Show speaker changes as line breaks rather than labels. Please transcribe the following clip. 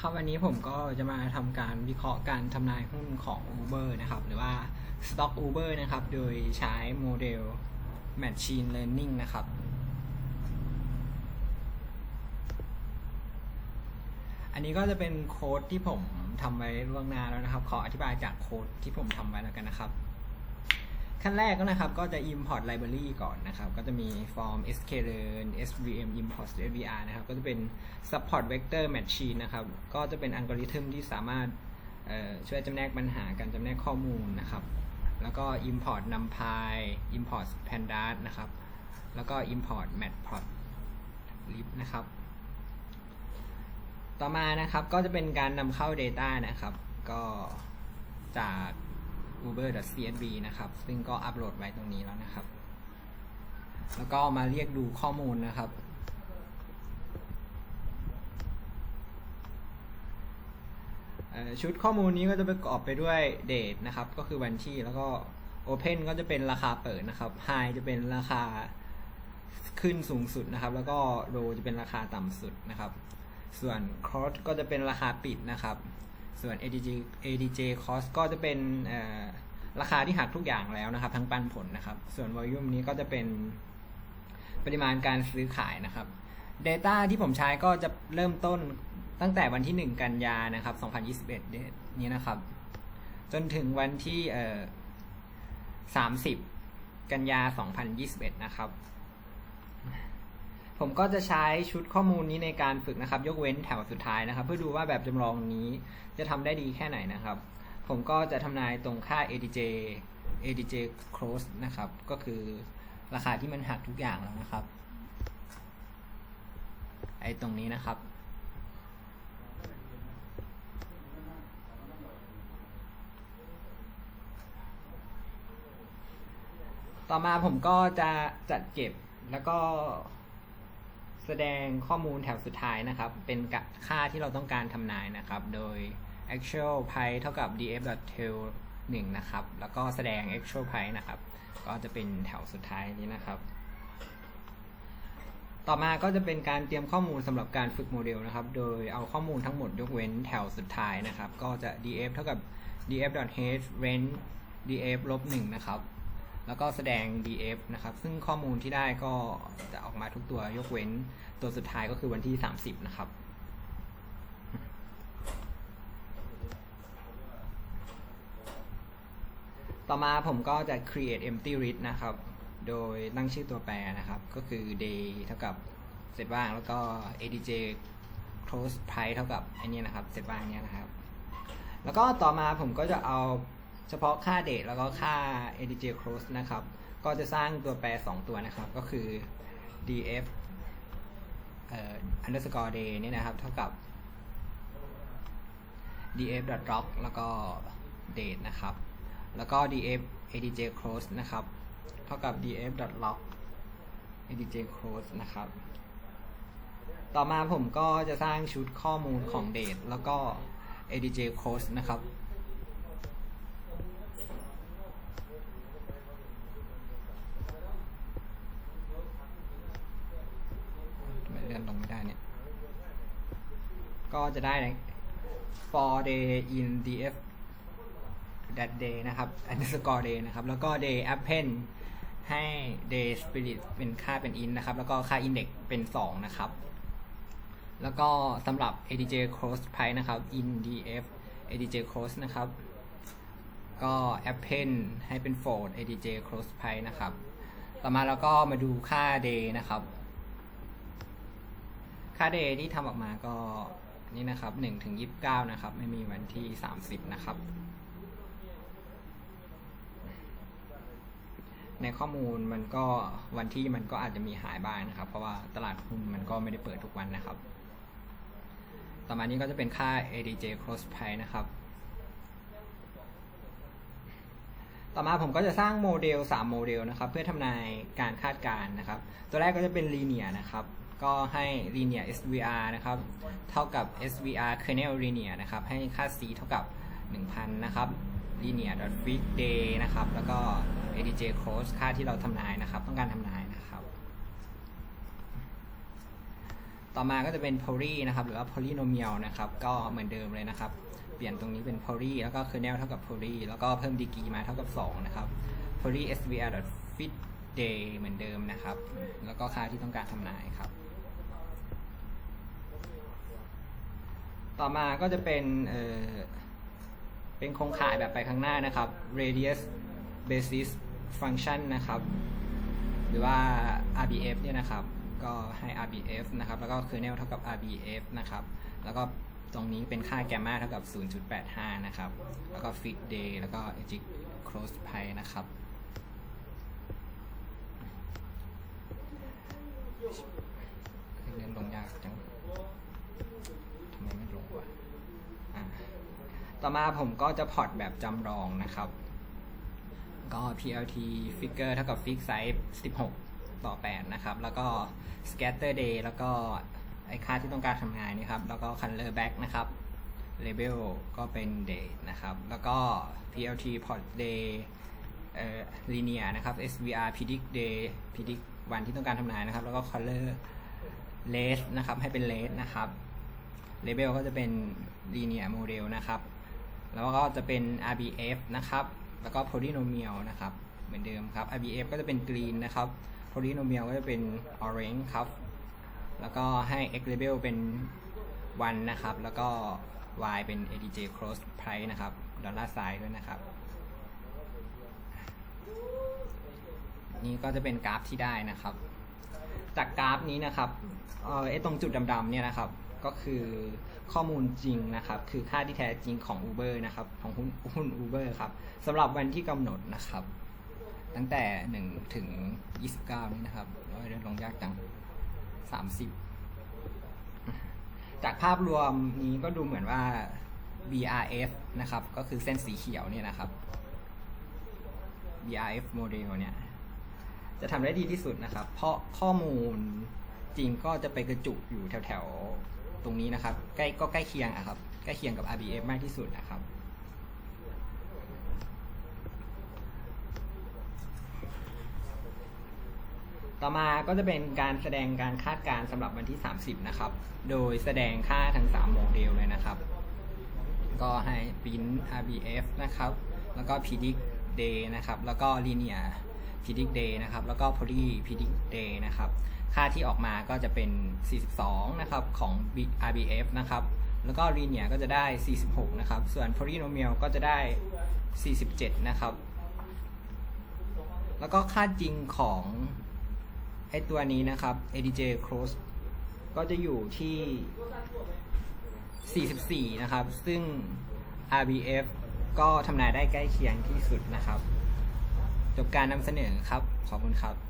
ครับวันนี้ผมก็จะมาทำการวิเคราะห์การทำนายหุ้นของ Uber นะครับ หรือว่า Stock Uber นะครับ โดยใช้โมเดล Machine Learning นะครับ อันนี้ก็จะเป็นโค้ดที่ผมทำไว้ล่วงหน้าแล้วนะครับ ขออธิบายจากโค้ดที่ผมทำไว้แล้วกันนะครับ ขั้นแรกก็นะครับก็จะ import library ก่อนนะครับ ก็จะมี form sklearn svm import svr นะครับ ก็จะเป็น support vector machine นะครับ ก็จะเป็นอัลกอริทึมที่สามารถช่วยจำแนกปัญหาการจำแนกข้อมูลนะครับ แล้วก็ import numpy import pandas นะครับ แล้วก็ import matplotlib นะครับ ต่อมานะครับก็จะเป็นการนำเข้า Data นะครับ ก็จาก uber.csv นะครับ ซึ่งก็อัปโหลดไว้ตรงนี้แล้วนะครับ แล้วก็มาเรียกดูข้อมูลนะครับ ชุดข้อมูลนี้ก็จะประกอบไปด้วย date นะครับ ก็คือวันที่แล้วก็ open ก็จะเป็นราคาเปิดนะครับ high จะเป็นราคาขึ้นสูงสุดนะครับ แล้วก็ low จะเป็นราคาต่ำสุดนะครับ ส่วน cost ก็จะเป็นราคาปิดนะครับ ส่วน ADJ ADJ cost ก็จะเป็นราคาที่หักทุกอย่างแล้วนะครับ ทั้งปันผลนะครับ ส่วน volume นี้ก็จะเป็นปริมาณการซื้อขายนะครับ Data ที่ผมใช้ก็จะเริ่มต้นตั้งแต่วันที่ 1 กันยานะครับ 2021เดนี้นะครับ จนถึงวันที่ 30 กันยา 2021 นะครับ ผมก็จะใช้ชุดข้อมูลนี้ในการฝึกนะครับ ยกเว้นแถวสุดท้ายนะครับ เพื่อดูว่าแบบจำลองนี้จะทำได้ดีแค่ไหนนะครับ ผมก็จะทำนายตรงค่า ADJ ADJ close นะครับ ก็คือราคาที่มันหักทุกอย่างแล้วนะครับ ไอ้ตรงนี้นะครับ ต่อมาผมก็จะจัดเก็บแล้วก็ แสดงข้อมูลแถวสุดท้ายนะครับ เป็นค่าที่เราต้องการทำนายนะครับ โดย actual price เท่ากับ df.tail 1นะครับ แล้วก็แสดง actual price นะครับ ก็จะเป็นแถวสุดท้ายนี้นะครับ ต่อมาก็จะเป็นการเตรียมข้อมูลสำหรับการฝึกโมเดลนะครับ โดยเอาข้อมูลทั้งหมดยกเว้นแถวสุดท้ายนะครับ ก็จะ df เท่ากับ df.h range df ลบ1นะครับ แล้วก็แสดง df นะครับ ซึ่งข้อมูลที่ได้ก็จะออกมาทุกตัวยกเว้นตัวสุดท้ายก็คือวันที่ 30 นะครับต่อมาผมก็จะ create empty read นะครับ โดยตั้งชื่อตัวแปรนะครับ ก็คือ day เท่ากับเสร็จว่างแล้วก็ adj close price เท่ากับไอเนี้นะครับ เสร็จว่างเนี้ยนะครับ แล้วก็ต่อมาผมก็จะเอา เฉพาะค่า date แล้วก็ค่า adj close นะครับ ก็จะสร้างตัวแปร 2 ตัวนะครับ ก็คือ df เอ่อ underscore day นี่นะครับ เท่ากับ df log แล้วก็ date นะครับ แล้วก็ df adj close นะครับ เท่ากับ df log adj close นะครับ ต่อมาผมก็จะสร้างชุดข้อมูลของ date แล้วก็ adj close นะครับ ทำไมเลื่อนลงไม่ได้เนี่ย ก็จะได้ for day in df that day นะครับ underscore day นะครับ แล้วก็ day append ให้ day spirit เป็นค่าเป็น int นะครับ แล้วก็ค่า index เป็น 2 นะครับ แล้วก็สำหรับ adj close price นะครับ in df adj close นะครับ ก็ append ให้เป็น fold adj close price นะครับ ต่อมาเราก็มาดูค่า day นะครับ ค่า day ที่ทำออกมาก็ นี่นะครับ1ถึง29 นะครับ ไม่มีวันที่ 30 นะครับ ในข้อมูลมันก็วันที่มันก็อาจจะมีหายบ้างนะครับ เพราะว่าตลาดหุ้นมันก็ไม่ได้เปิดทุกวันนะครับ ต่อมานี้ก็จะเป็นค่า ADJ close price นะครับ ต่อมาผมก็จะสร้างโมเดล 3 โมเดลนะครับ เพื่อทำนายการคาดการณ์นะครับ ตัวแรกก็จะเป็น linear นะครับ ก็ให้ linear SVR นะครับ เท่ากับ SVR kernel linear นะครับ ให้ค่า c เท่ากับ 1,000 นะครับ linear fix day นะครับ แล้วก็ adj close ค่าที่เราทำนายนะครับ ต้องการทำนายนะครับ ต่อมาก็จะเป็น poly นะครับ หรือว่า polynomial นะครับ ก็เหมือนเดิมเลยนะครับ เปลี่ยนตรงนี้เป็น poly แล้วก็ kernel เท่ากับ poly แล้วก็เพิ่ม degree มาเท่ากับ 2 นะครับ poly svr fit day เหมือนเดิมนะครับ แล้วก็ค่าที่ต้องการทำนายครับ ต่อมาก็จะเป็นเอ่อเป็นโครงข่ายแบบไปข้างหน้านะครับ radius basis function นะครับ หรือว่า RBF เนี่ยนะครับ ก็ให้ RBF นะครับ แล้วก็ kernel เท่ากับ RBF นะครับ แล้วก็ตรงนี้เป็นค่าแกมมาเท่ากับ 0.85 นะครับ แล้วก็ fit day แล้วก็ eject close pi นะครับ เรียนลงยากจัง ทำไมไม่ลงวะอะ ต่อมาผมก็จะพอร์ตแบบจำลองนะครับ ก็ PLT figure เท่ากับ fix size 16 ต่อ 8 นะครับ แล้วก็ scatter day แล้วก็ไอค่าที่ต้องการทำงานนี่ครับ แล้วก็ color back นะครับ label ก็เป็น date นะครับ แล้วก็ PLT port day เอ่อ linear นะครับ SVR predict day predict วันที่ต้องการทำงานนะครับ แล้วก็ color less นะครับ ให้เป็น less นะครับ label ก็จะเป็น linear model นะครับ แล้วก็จะเป็น RBF นะครับ แล้วก็ polynomial นะครับ เหมือนเดิมครับ RBF ก็จะเป็น green นะครับ polynomial ก็จะเป็น orange ครับ แล้วก็ให้ x label เป็น 1 นะครับ แล้วก็ y เป็น adj close price นะครับ ดอลลาร์ไซด์ด้วยนะครับ นี่ก็จะเป็นกราฟที่ได้นะครับ จากกราฟนี้นะครับ เอ่อตรงจุดดำๆเนี่ยนะครับ ก็คือข้อมูลจริงนะครับ คือค่าที่แท้จริงของ Uber นะครับ ของหุ้น Uber ครับสำหรับวันที่กำหนดนะครับ ตั้งแต่ 1 ถึง 29 นี้นะครับโอ้ยเรื่องลงยากจัง 30 จากภาพรวมนี้ก็ดูเหมือนว่า BRF นะครับ ก็คือเส้นสีเขียวเนี่ยนะครับ BRF โมเดลเนี่ย จะทำได้ดีที่สุดนะครับ เพราะข้อมูลจริงก็จะไปกระจุกอยู่แถวๆ ตรงนี้นะครับ ใกล้ก็ใกล้เคียงอะครับ ใกล้เคียงกับ RBF มากที่สุดนะครับ ต่อมาก็จะเป็นการแสดงการคาดการณ์สำหรับวันที่ 30 นะครับ โดยแสดงค่าทั้ง 3 โมเดลเลยนะครับ ก็ให้ปริ้น RBF นะครับ แล้วก็ predict day นะครับ แล้วก็ linear predict day นะครับ แล้วก็ poly predict day นะครับ ค่าที่ออกมาก็จะเป็น 42 นะครับ ของ RBF นะครับ แล้วก็ linear ก็จะได้ 46 นะครับ ส่วน polynomial ก็จะได้ 47 นะครับ แล้วก็ค่าจริงของไอตัวนี้นะครับ ADJ close ก็จะอยู่ที่ 44 นะครับ ซึ่ง RBF ก็ทำนายได้ใกล้เคียงที่สุดนะครับ จบการนำเสนอครับ ขอบคุณครับ